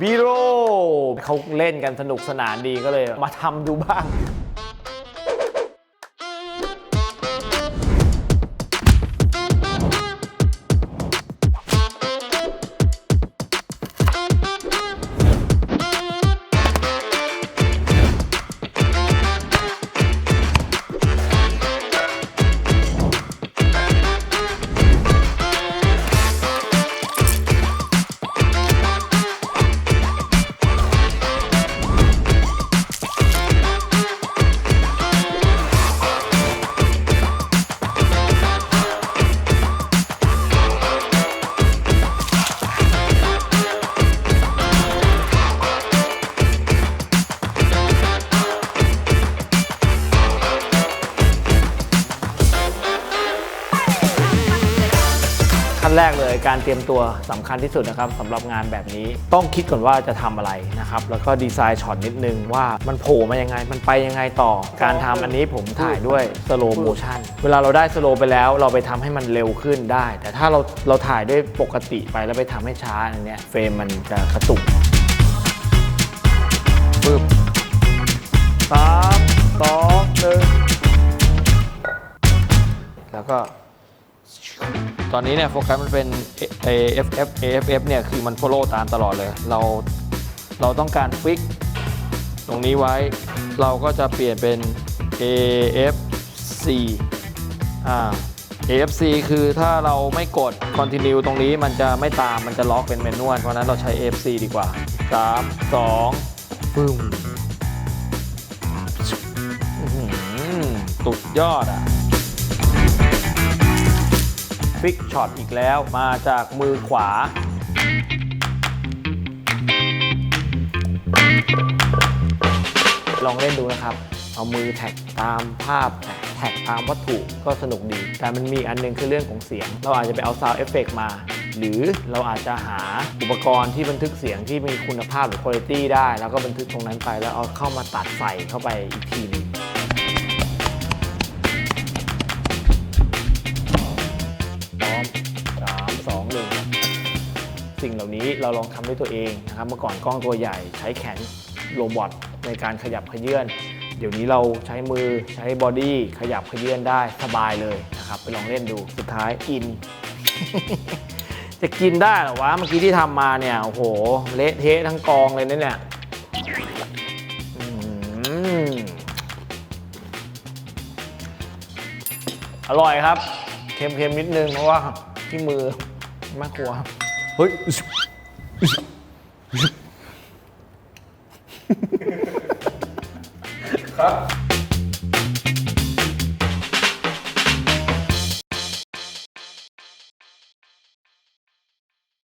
บิโรเขาเล่นกันสนุกสนานดีก็เลย มาทำดูบ้าง ขั้นแรกเลยการเตรียมตัวสำคัญที่สุดนะครับสำหรับงานแบบนี้ต้องคิดก่อนว่าจะทำอะไรนะครับแล้วก็ดีไซน์ช็อตนิดนึงว่ามันโผล่มายังไง มันไปยังไงต่อ การทำอันนี้ผมถ่ายด้วยสโลโมชันเวลาเราได้สโลไปแล้วเราไปทำให้มันเร็วขึ้นได้ แต่ถ้าเราเราถ่ายด้วยปกติไปแล้วไปทำให้ช้าอันเนี้ยเฟรมมันจะกระตุกปึ๊บสามสองหนึ่งแล้วก็ ตอนนี้เนี่ยโฟกัสมันเป็น AFF AFF เนี่ยคือมัน follow ตามตลอดเลย เราเราต้องการฟิกตรงนี้ไว้เราก็จะเปลี่ยนเป็น AFC อ่า AFC คือถ้าเราไม่กด continue ตรงนี้มันจะไม่ตามมันจะล็อกเป็นเมนวลเพราะนั้นเราใช้ AFC ดีกว่า 3 2ปึ้มสุดยอดอะ ฟิกช็อตอีกแล้วมาจากมือขวา ลองเล่นดูนะครับ เอามือแท็กตามภาพแท็กตามวัตถุก็สนุกดี แต่มันมีอันหนึงคือเรื่องของเสียง เราอาจจะไปเอาซาวเอฟเฟกมา หรือเราอาจจะหาอุปกรณ์ที่บันทึกเสียงที่มีคุณภาพหรือคุณภาพได้ แล้วก็บันทึกตรงนั้นไปแล้วเอาเข้ามาตัดใส่เข้าไปอีกทีนึง สิ่งเหล่านี้เราลองทำด้วยตัวเองนะครับเมื่อก่อนกล้องตัวใหญ่ใช้แขนโรบอทในการขยับขยื่นเดี๋ยวนี้เราใช้มือใช้บอดี้ขยับขยื่นได้สบายเลยนะครับไปลองเล่นดูสุดท้ายกิน จะกินได้เหรอวะเมื่อกี้ที่ทำมาเนี่ยโอ้โหเละเทะทั้งกองเลยนะเนี่ยอืมอร่อยครับ เค็มๆนิดนึงเพราะว่าที่มือแม่ครัว เฮ้ย ครับ